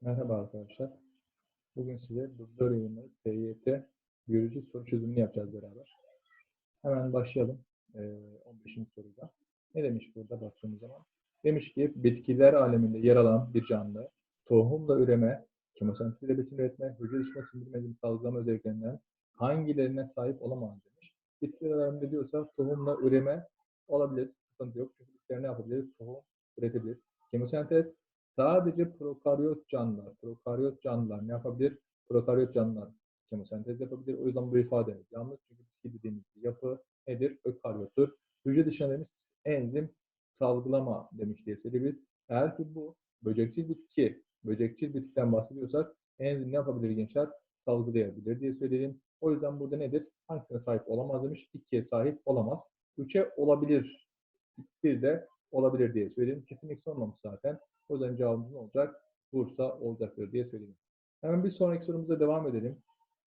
Merhaba arkadaşlar. Bugün size Doktor Yayınları TYT Biyoloji soru çözümünü yapacağız beraber. Hemen başlayalım. Ee, 15. soruda. Ne demiş burada baktığımız zaman? Demiş ki bitkiler aleminde yer alan bir canlı tohumla üreme, kemosentez ile besin üretme, hücre dışına sindirme, salgılama özelliklerinden hangilerine sahip olamaz demiş. Bitkiler aleminde diyorsa tohumla üreme olabilir. Sıkıntı yok. Çünkü bitkiler ne yapabilir? Tohum üretebilir. Kemosentez Sadece prokaryot canlılar, prokaryot canlılar ne yapabilir? Prokaryot canlılar kemosentez yapabilir. O yüzden bu ifade yanlış. Çünkü bitki dediğimiz yapı nedir? Ökaryottur. Hücre dışına demiş enzim salgılama demiş diye söyleyebiliriz. Eğer ki bu böcekçil bitki, böcekçil bitkiden bahsediyorsak enzim ne yapabilir gençler? Salgılayabilir diye söyleyelim. O yüzden burada nedir? Hangisine sahip olamaz demiş? İkiye sahip olamaz. Üçe olabilir. Bir de olabilir diye söyleyelim. Kesinlikle olmamış zaten. O yüzden cevabımız olacak? Bursa olacaktır diye söyleyeyim. Hemen bir sonraki sorumuza devam edelim.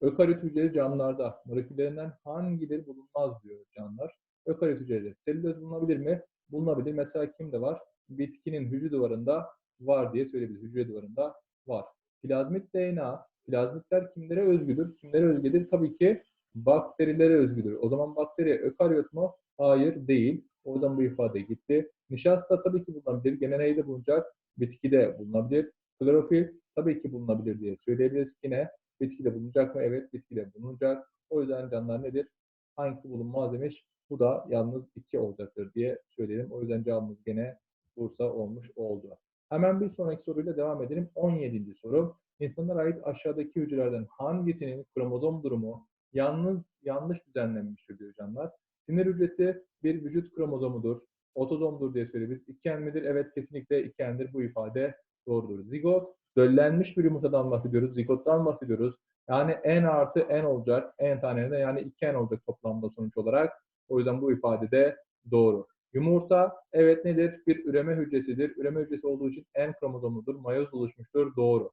Ökaryot hücreli canlılarda moleküllerinden hangileri bulunmaz diyor canlılar. Ökaryot hücreleri. Selüloz bulunabilir mi? Bulunabilir. Mesela kimde var? Bitkinin hücre duvarında var diye söyleyebiliriz. Hücre duvarında var. Plazmit DNA. Plazmitler kimlere özgüdür? Kimlere özgüdür? Tabii ki bakterilere özgüdür. O zaman bakteri ökaryot mu? Hayır değil. O yüzden bu ifade gitti. Nişasta tabii ki bulunabilir. Gene neyde bulunacak? bitkide bulunabilir. Klorofil tabii ki bulunabilir diye söyleyebiliriz. Yine bitkide bulunacak mı? Evet bitkide bulunacak. O yüzden canlılar nedir? Hangisi bulunmaz demiş. Bu da yalnız iki olacaktır diye söyleyelim. O yüzden cevabımız gene Bursa olmuş oldu. Hemen bir sonraki soruyla devam edelim. 17. soru. İnsanlara ait aşağıdaki hücrelerden hangisinin kromozom durumu yalnız yanlış düzenlenmiştir diyor canlar. Sinir hücresi bir vücut kromozomudur otozomdur diye söyleyebiliriz. İken midir? Evet kesinlikle ikendir. Bu ifade doğrudur. Zigot, döllenmiş bir yumurtadan bahsediyoruz. Zigottan bahsediyoruz. Yani en artı en olacak. En tane yani iken olacak toplamda sonuç olarak. O yüzden bu ifade de doğru. Yumurta evet nedir? Bir üreme hücresidir. Üreme hücresi olduğu için en kromozomludur. Mayoz oluşmuştur. Doğru.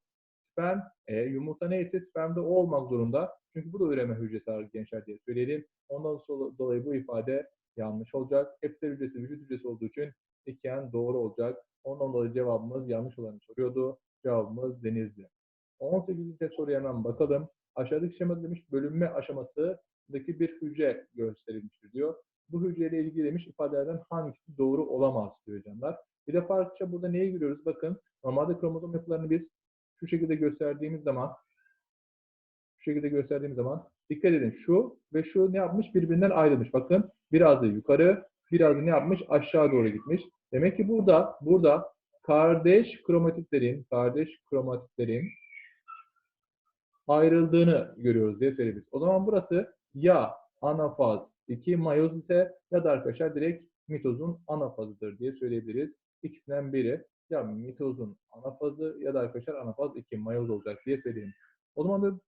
Sperm, e, yumurta neyse spermde o olmak zorunda. Çünkü bu da üreme hücresi gençler diye söyleyelim. Ondan dolayı bu ifade yanlış olacak. Hepsi hücresi vücut hücresi olduğu için iken doğru olacak. Ondan dolayı cevabımız yanlış olanı soruyordu. Cevabımız denizli. 18. soruya hemen bakalım. Aşağıdaki şemada demiş bölünme aşamasındaki bir hücre gösterilmiştir diyor. Bu hücreyle ilgili demiş ifadelerden hangisi doğru olamaz diyor canlar. Bir de parça burada neyi görüyoruz? Bakın normalde kromozom yapılarını biz şu şekilde gösterdiğimiz zaman şu şekilde gösterdiğimiz zaman dikkat edin şu ve şu ne yapmış birbirinden ayrılmış. Bakın biraz da yukarı, biraz da ne yapmış aşağı doğru gitmiş. Demek ki burada burada kardeş kromatitlerin kardeş kromatitlerin ayrıldığını görüyoruz diye söyleyebiliriz. O zaman burası ya anafaz 2 mayoz ise ya da arkadaşlar direkt mitozun anafazıdır diye söyleyebiliriz. İkisinden biri ya mitozun anafazı ya da arkadaşlar anafaz 2 mayoz olacak diye söyleyeyim. O zaman da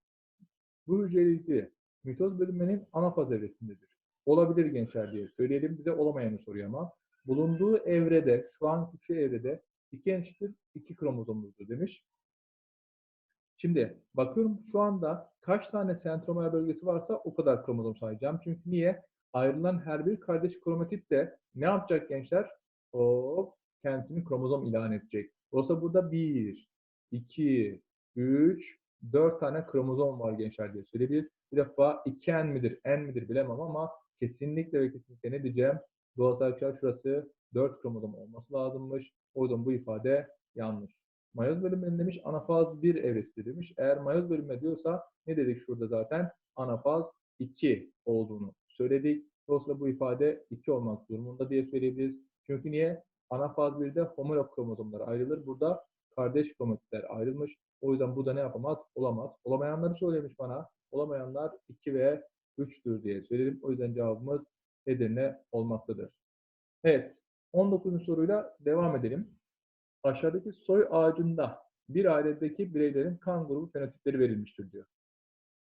bu hücreleri mitoz bölünmenin anafaz evresindedir. Olabilir gençler diye söyleyelim. Bize olamayanı soruyor ama. Bulunduğu evrede, şu an şu evrede iki eşittir iki kromozomludur demiş. Şimdi bakıyorum şu anda kaç tane sentromer bölgesi varsa o kadar kromozom sayacağım. Çünkü niye? Ayrılan her bir kardeş kromatit de ne yapacak gençler? O kendisini kromozom ilan edecek. Oysa burada 1, 2, 3, 4 tane kromozom var gençler diye söyleyebiliriz. Bir defa 2N midir, N midir bilemem ama kesinlikle ve kesinlikle ne diyeceğim? Doğal arkadaşlar şurası 4 kromozom olması lazımmış. O yüzden bu ifade yanlış. Mayoz bölünme demiş anafaz 1 evresi demiş. Eğer mayoz bölünme diyorsa ne dedik şurada zaten? Anafaz 2 olduğunu söyledik. Dolayısıyla bu ifade 2 olmak durumunda diye söyleyebiliriz. Çünkü niye? Anafaz 1'de homolog kromozomlar ayrılır. Burada kardeş kromatitler ayrılmış. O yüzden bu da ne yapamaz? Olamaz. Olamayanları söylemiş bana. Olamayanlar 2 ve 3'tür diye söyledim. O yüzden cevabımız Edirne olmaktadır. Evet. 19. soruyla devam edelim. Aşağıdaki soy ağacında bir ailedeki bireylerin kan grubu fenotipleri verilmiştir diyor.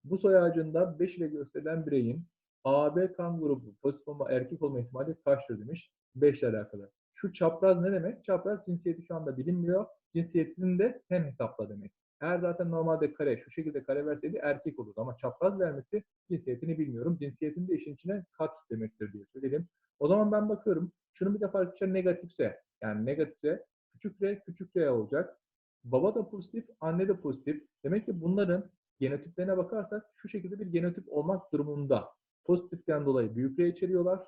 Bu soy ağacında 5 ile gösterilen bireyin AB kan grubu pozitif olma, erkek olma ihtimali kaçtır demiş. 5 ile alakalı. Şu çapraz ne demek? Çapraz cinsiyeti şu anda bilinmiyor. Cinsiyetini de sen hesapla demek. Eğer zaten normalde kare şu şekilde kare verseydi erkek olurdu ama çapraz vermesi cinsiyetini bilmiyorum. Cinsiyetini de işin içine kat demektir diye söyleyelim. O zaman ben bakıyorum. Şunu bir defa arkadaşlar negatifse yani negatifse küçük r küçük r olacak. Baba da pozitif, anne de pozitif. Demek ki bunların genotiplerine bakarsak şu şekilde bir genotip olmak durumunda. Pozitiften dolayı büyük R içeriyorlar.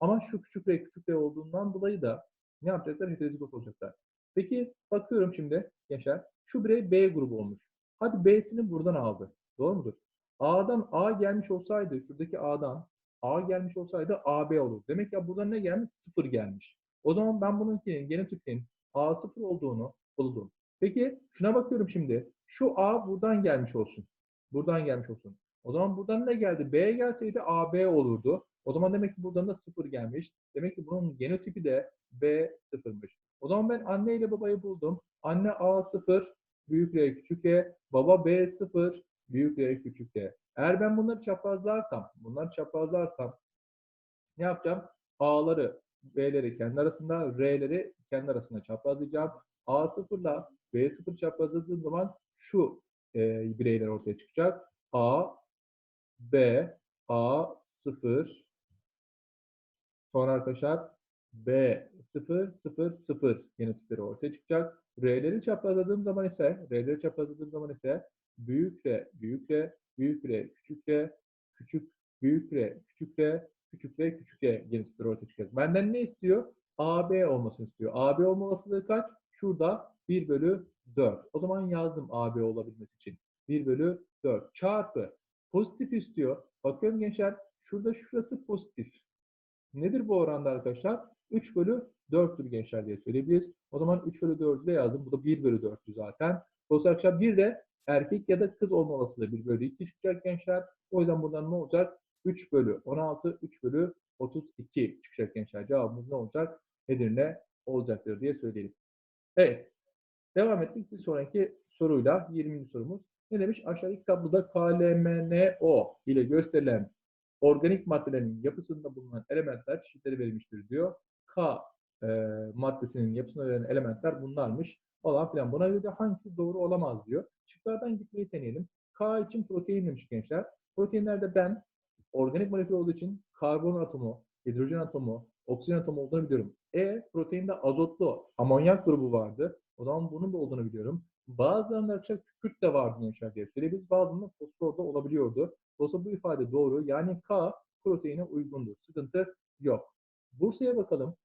Ama şu küçük R küçük R olduğundan dolayı da ne yapacaklar? Heterozigot olacaklar. Peki bakıyorum şimdi gençler. Şu birey B grubu olmuş. Hadi B'sini buradan aldı. Doğru mudur? A'dan A gelmiş olsaydı, şuradaki A'dan A gelmiş olsaydı AB olur. Demek ki buradan ne gelmiş? 0 gelmiş. O zaman ben bununkinin genotipin A0 olduğunu buldum. Peki şuna bakıyorum şimdi. Şu A buradan gelmiş olsun. Buradan gelmiş olsun. O zaman buradan ne geldi? B gelseydi AB olurdu. O zaman demek ki buradan da 0 gelmiş. Demek ki bunun genotipi de B0'mış. O zaman ben anne ile babayı buldum. Anne A0, büyük R küçük E, baba B0, büyük R küçük E. Eğer ben bunları çaprazlarsam, bunları çaprazlarsam ne yapacağım? A'ları, B'leri kendi arasında, R'leri kendi arasında çaprazlayacağım. A0 ile B0 çaprazladığım zaman şu e, bireyler ortaya çıkacak. A, B, A, 0, sonra arkadaşlar B, 0, 0, 0 genotipleri ortaya çıkacak. R'leri çaprazladığım zaman ise, R'leri çaprazladığım zaman ise büyük R, büyük R, büyük R, küçük R, küçük, büyük R, küçük R, küçük R, küçük R genotipleri ortaya çıkacak. Benden ne istiyor? AB olmasını istiyor. AB olma olasılığı kaç? Şurada 1 bölü 4. O zaman yazdım AB olabilmesi için. 1 bölü 4 çarpı pozitif istiyor. Bakıyorum gençler şurada şurası pozitif. Nedir bu oranda arkadaşlar? 3 bölü 4'tür gençler diye söyleyebiliriz. O zaman 3 bölü 4'ü de yazdım. Bu da 1 bölü 4'tü zaten. Dolayısıyla arkadaşlar bir de erkek ya da kız olma olasılığı 1 bölü 2 çıkacak gençler. O yüzden buradan ne olacak? 3 bölü 16, 3 bölü 32 çıkacak gençler. Cevabımız ne olacak? Edirne olacaktır diye söyleyelim. Evet. Devam ettik bir sonraki soruyla 20. sorumuz. Ne demiş? Aşağıdaki tabloda KLMNO ile gösterilen organik maddelerin yapısında bulunan elementler çeşitleri verilmiştir diyor. K e, maddesinin yapısında verilen elementler bunlarmış falan filan. Buna göre hangisi doğru olamaz diyor. Şıklardan gitmeyi deneyelim. K için protein demiş gençler. Proteinlerde ben organik molekül olduğu için karbon atomu, hidrojen atomu, oksijen atomu olduğunu biliyorum. E proteinde azotlu amonyak grubu vardı. O zaman bunun da olduğunu biliyorum. Bazılarında kükürt de vardı gençler diye söylüyoruz. Bazılarında fosfor da olabiliyordu. Dolayısıyla bu ifade doğru. Yani K proteine uygundur. Sıkıntı yok. Bursa'ya bakalım.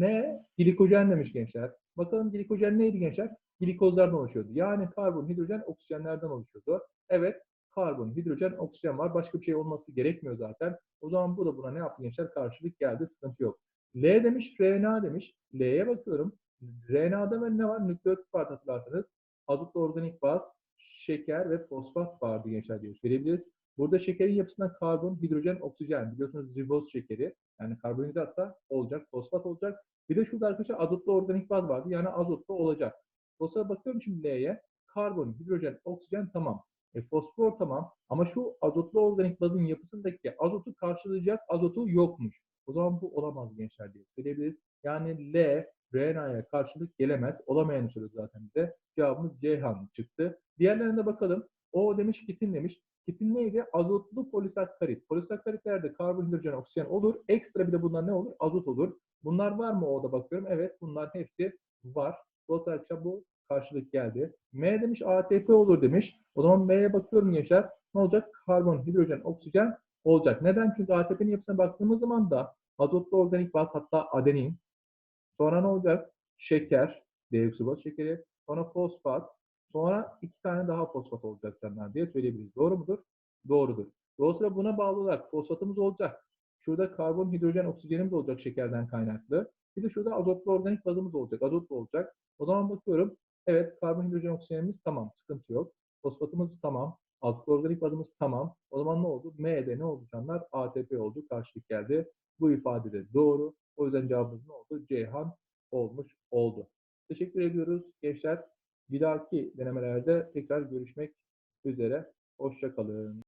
Ne? Glikojen demiş gençler. Bakalım glikojen neydi gençler? Glikozlardan oluşuyordu. Yani karbon, hidrojen, oksijenlerden oluşuyordu. Evet, karbon, hidrojen, oksijen var. Başka bir şey olması gerekmiyor zaten. O zaman bu da buna ne yaptı gençler? Karşılık geldi. Sıkıntı yok. L demiş, RNA demiş. L'ye bakıyorum. RNA'da ne var? Nükleotit var hatırlarsanız. Azotlu organik baz, şeker ve fosfat vardı gençler diye söyleyebiliriz. Burada şekerin yapısında karbon, hidrojen, oksijen. Biliyorsunuz riboz şekeri. Yani karbonhidrat da olacak, fosfat olacak. Bir de şurada arkadaşlar azotlu organik baz vardı. Yani azotlu olacak. Dolayısıyla bakıyorum şimdi L'ye. Karbon, hidrojen, oksijen tamam. E, fosfor tamam. Ama şu azotlu organik bazın yapısındaki azotu karşılayacak azotu yokmuş. O zaman bu olamaz gençler diye söyleyebiliriz. Yani L, RNA'ya karşılık gelemez. Olamayanı söylüyor zaten bize. Cevabımız Ceyhan çıktı. Diğerlerine bakalım. O demiş kitin demiş. Kitin neydi? Azotlu polisakkarit. Polisakkaritlerde karbon, hidrojen, oksijen olur. Ekstra bir de bunlar ne olur? Azot olur. Bunlar var mı O'da bakıyorum? Evet bunlar hepsi var. Dolayısıyla bu karşılık geldi. M demiş ATP olur demiş. O zaman M'ye bakıyorum gençler. Ne olacak? Karbon, hidrojen, oksijen olacak. Neden? Çünkü ATP'nin yapısına baktığımız zaman da azotlu organik baz hatta adenin. Sonra ne olacak? Şeker, deoksibaz şekeri. Sonra fosfat. Sonra iki tane daha fosfat olacak senden diye söyleyebiliriz. Doğru mudur? Doğrudur. Dolayısıyla buna bağlı olarak fosfatımız olacak. Şurada karbon, hidrojen, oksijenimiz olacak şekerden kaynaklı. Bir de şurada azotlu organik bazımız olacak. Azotlu olacak. O zaman bakıyorum. Evet karbon, hidrojen, oksijenimiz tamam. Sıkıntı yok. Fosfatımız tamam. Azotlu organik bazımız tamam. O zaman ne oldu? M'de ne oldu canlar? ATP oldu. Karşılık geldi. Bu ifade de doğru. O yüzden cevabımız ne oldu? Ceyhan olmuş oldu. Teşekkür ediyoruz gençler. Bir dahaki denemelerde tekrar görüşmek üzere. Hoşça kalın.